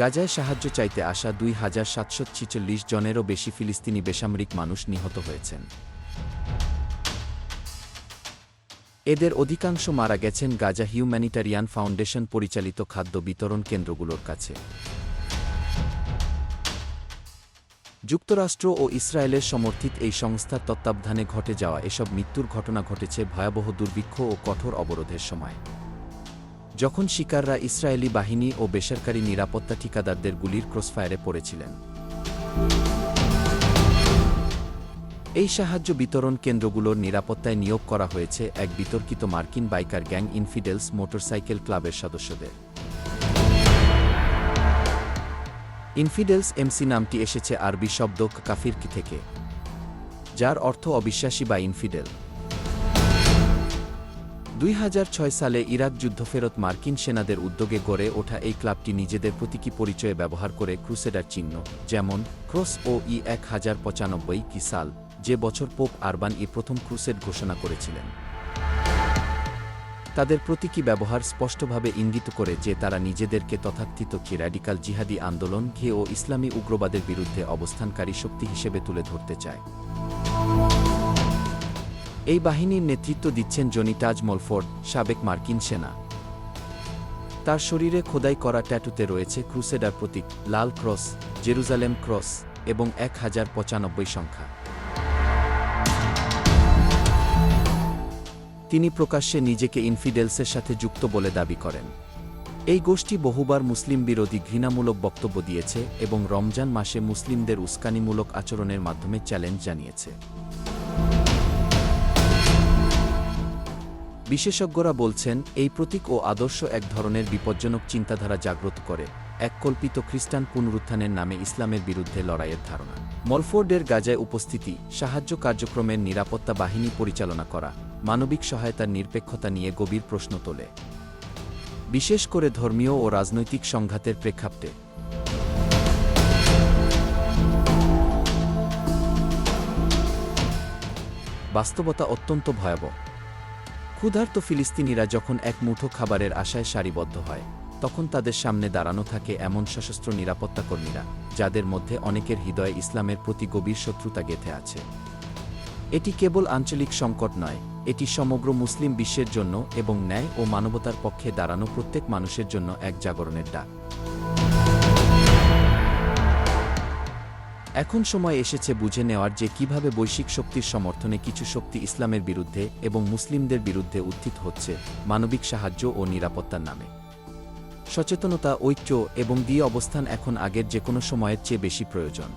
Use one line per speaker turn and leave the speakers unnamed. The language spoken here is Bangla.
গাজায় সাহায্য চাইতে আসা দুই হাজার সাতশো ছিচল্লিশ জনেরও বেশি ফিলিস্তিনি বেসামরিক মানুষ নিহত হয়েছেন। এদের অধিকাংশ মারা গেছেন গাজা হিউম্যানিটারিয়ান ফাউন্ডেশন পরিচালিত খাদ্য বিতরণ কেন্দ্রগুলোর কাছে। যুক্তরাষ্ট্র ও ইসরায়েলের সমর্থিত এই সংস্থার তত্ত্বাবধানে ঘটে যাওয়া এসব মৃত্যুর ঘটনা ঘটেছে ভয়াবহ দুর্ভিক্ষ ও কঠোর অবরোধের সময়। যখন শিকাররা ইসরায়েলি বাহিনী ও বেসরকারি নিরাপত্তা ঠিকাদারদের গুলির ক্রসফায়ারে পড়েছিলেন। এই সাহায্য বিতরণ কেন্দ্রগুলোর নিরাপত্তায় নিয়োগ করা হয়েছে এক বিতর্কিত মার্কিন বাইকার গ্যাং ইনফিডেলস মোটরসাইকেল ক্লাবের সদস্যদের। ইনফিডেলস এমসি নামটি এসেছে আরবি শব্দ কাফির থেকে, যার অর্থ অবিশ্বাসী বা ইনফিডেল। দুই হাজার ছয় সালে ইরাক যুদ্ধফেরত মার্কিন সেনাদের উদ্যোগে গড়ে ওঠা এই ক্লাবটি নিজেদের প্রতীকী পরিচয়ে ব্যবহার করে ক্রুসেডার চিহ্ন, যেমন ক্রস ও ই এক হাজার পঁচানব্বই কি সাল, যে বছর পোপ আরবান ই প্রথম ক্রুসেড ঘোষণা করেছিলেন। তাদের প্রতীকী ব্যবহার স্পষ্টভাবে ইঙ্গিত করে যে তারা নিজেদেরকে তথাকথিত কি র্যাডিকাল জিহাদি আন্দোলন, ঘে ও ইসলামী উগ্রবাদের বিরুদ্ধে অবস্থানকারী শক্তি হিসেবে তুলে ধরতে চায়। এই বাহিনীর নেতৃত্ব দিচ্ছেন জনি তাজ মলফোর্ড, সাবেক মার্কিন সেনা। তার শরীরে খোদাই করা ট্যাটুতে রয়েছে ক্রুসেডার প্রতীক, লাল ক্রস, জেরুজালেম ক্রস এবং এক হাজার পঁচানব্বই সংখ্যা। তিনি প্রকাশ্যে নিজেকে ইনফিডেলসের সাথে যুক্ত বলে দাবি করেন। এই গোষ্ঠী বহুবার মুসলিম বিরোধী ঘৃণামূলক বক্তব্য দিয়েছে এবং রমজান মাসে মুসলিমদের উস্কানিমূলক আচরণের মাধ্যমে চ্যালেঞ্জ জানিয়েছে। বিশেষজ্ঞরা বলছেন, এই প্রতীক ও আদর্শ এক ধরনের বিপজ্জনক চিন্তাধারা জাগ্রত করে, এক কল্পিত খ্রিস্টান পুনরুত্থানের নামে ইসলামের বিরুদ্ধে লড়াইয়ের ধারণা। মলফোর্ডের গাজায় উপস্থিতি, সাহায্য কার্যক্রমের নিরাপত্তা বাহিনী পরিচালনা করা, মানবিক সহায়তার নিরপেক্ষতা নিয়ে গভীর প্রশ্ন তোলে। বিশেষ করে ধর্মীয় ও রাজনৈতিক সংঘাতের প্রেক্ষাপটে। বাস্তবতা অত্যন্ত ভয়াবহ। ক্ষুধার্ত ফিলিস্তিনিরা যখন এক মুঠো খাবারের আশায় সারিবদ্ধ হয়, তখন তাদের সামনে দাঁড়ানো থাকে এমন সশস্ত্র নিরাপত্তাকর্মীরা যাদের মধ্যে অনেকের হৃদয়ে ইসলামের প্রতি গভীর শত্রুতা গেঁথে আছে। এটি কেবল আঞ্চলিক সংকট নয়, এটি সমগ্র মুসলিম বিশ্বের জন্য এবং ন্যায় ও মানবতার পক্ষে দাঁড়ানো প্রত্যেক মানুষের জন্য এক জাগরণের ডাক। এখন সময় এসেছে বুঝে নেওয়ার যে কীভাবে বৈশ্বিক শক্তির সমর্থনে কিছু শক্তি ইসলামের বিরুদ্ধে এবং মুসলিমদের বিরুদ্ধে উত্থিত হচ্ছে মানবিক সাহায্য ও নিরাপত্তার নামে। সচেতনতা, ঐক্য এবং দিয়ে অবস্থান এখন আগের যে কোনো সময়ের চেয়ে বেশি প্রয়োজন।